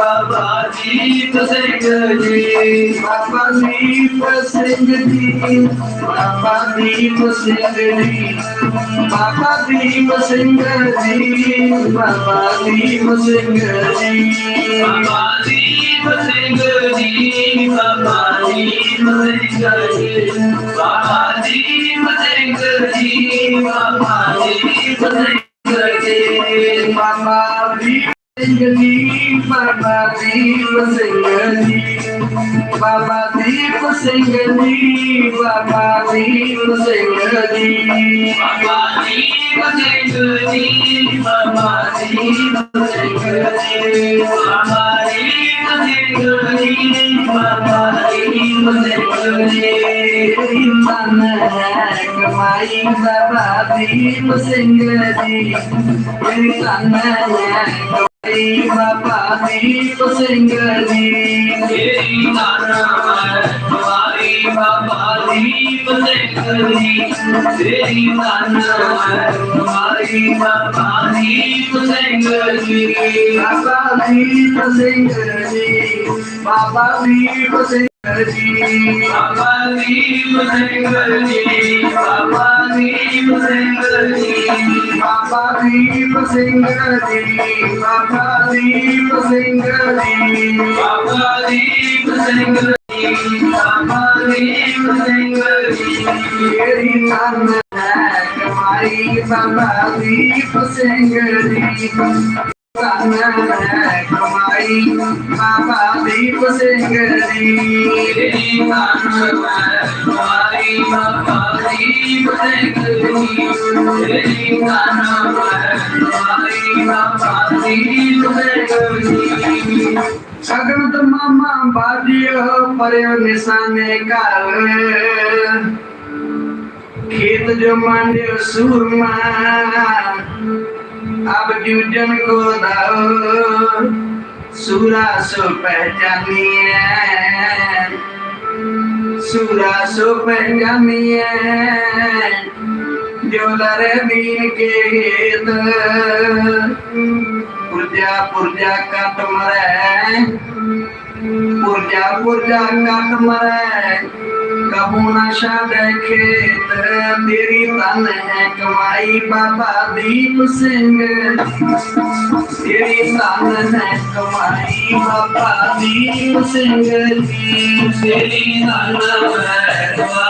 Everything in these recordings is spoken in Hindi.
बाबाजीत Singh ji बाबादीप Singh ji बाबादीप Singh ji बाबादीप Singh ji बाबादीप Singh ji बाबादीप Singh ji बाबादीप Singh ji बाबादीप Singh ji बाबादीप Singh Baba Deep Singh Ji, Baba Deep Singh Ji, Baba Deep Singh Ji, Baba Deep Singh Ji, Baba Deep Singh Ji, Baba Deep Singh Ji, Baba मुझे बोले मन कमाई बाबाजी सिंह जी तन बाबाजी सिंह जी बाबाजी सिंह जी तन बाबाजी सिंह जी बाबाजी सिंह जी बाबा दीप सिंह बाबा दीप सिंह जी अगन त मामा बाजियो पढ़ियो निशाने काल खेत जो मांडियो मां ਮਾਮਾ ਬਾਜਿਓ ਪਰਿਓ ਨਿਸ਼ਾਨੇ ਘਰ ਖੇਤ ਜੋ ਮੰਡਿਓ ਸੂਰਮਾ ਅਬ ਜੂਜਨ ਕੋ ਦਾਓ ਸੂਰਾ ਸੋ ਪਹਿਚਾਨੀਏ ਸੂਰਾ ਸੋ ਪਹਿਚਾਨੀਏ ਜੋ ਲਰੇ ਦੀਨ ਕੇ ਗੀਤ ਪੁਰਜਾ ਕਬੂਨਾ ਸ਼ਾ ਦੇਖੇ ਤੇ ਮੇਰੀ ਤਨ ਹੈ ਕਮਾਈ ਬਾਬਾ ਦੀਪ ਸਿੰਘ। ਤੇਰੀ ਤਨ ਹੈ ਕਮਾਈ ਬਾਬਾ ਦੀਪ ਸਿੰਘ ਜੀ ਤੇਰੀ ਤਨ ਹੈ ਕਮਾਈ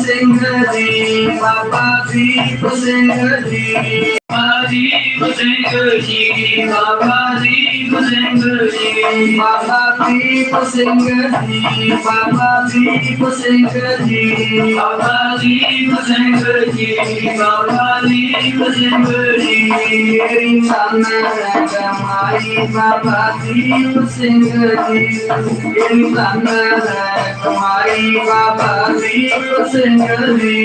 ਸਿੰਘ ਜੀ ਬਾਬਾ ਦੀਪ ਸਿੰਘ ਜੀ ਬਾਬਾ ਦੀਪ ਸਿੰਘ ਜੀ ਬਾਬਾ ਦੀਪ ਸਿੰਘ ਜੀ जी बाबा दीप सिंह जी बाबा दीप सिंह जी बाबा दीप सिंह जी बाबा दीप सिंह जी मेरी सन है कमाई बाबा दीप सिंह जी मेरी सन है कमाई बाबा दीप सिंह जी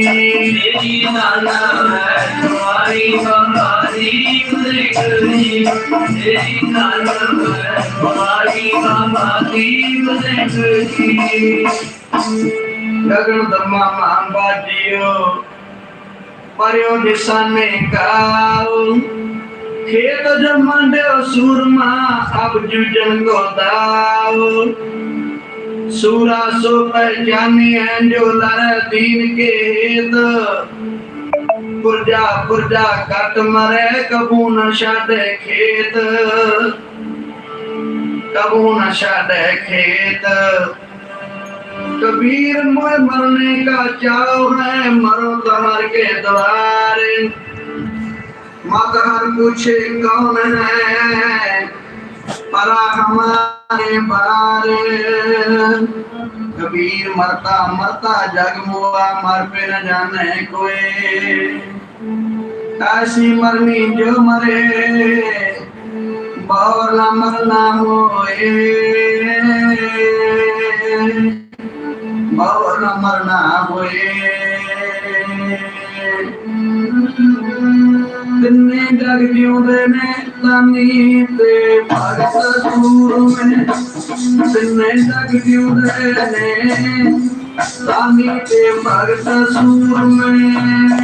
मेरी सन है कमाई बाबा ਦੀਪ ਦੇਖਣੀ ਤੇਰੀ ਨਾਲ ਮਾਰੀ ਮਾਮਾ ਦੀਪ ਦੇਖਣੀ ਗਗਨ ਦਮਾ ਮਾਂਬਾ ਜੀਓ ਪਰਿਓ ਨਿਸ਼ਾਨੇ ਕਾਉ ਖੇਤ ਜਮੰਡਿਓ ਸੂਰਮਾ, ਅਬ ਜੁ ਜੰਗੋ ਦਾਉ ਸੂਰਾ ਸੋ ਪਹਿਚਾਨੀ ਹੈ ਜੋ ਲੜ ਦੀਨ ਕੇ ਹੇਤ बुरजा बुरजा कट मरे, कबू नशा दे खेत। कबू नशा दे खेत। कबीर मोए मरने का चाव है, मरो दहर के द्वार। हर पूछे कौन है? परा हमारे बारे। कबीर मरता मरता जग मुआ, मर पे न जाने कोए। काशी मरनी जो मरे, बावर ना मरना होए। बावर ना मरना होए। तिन्ने जग जियोंदे ने नंदनी ते भगत दूर में तिन्ने जग जुदे ने रानी भगत सूर में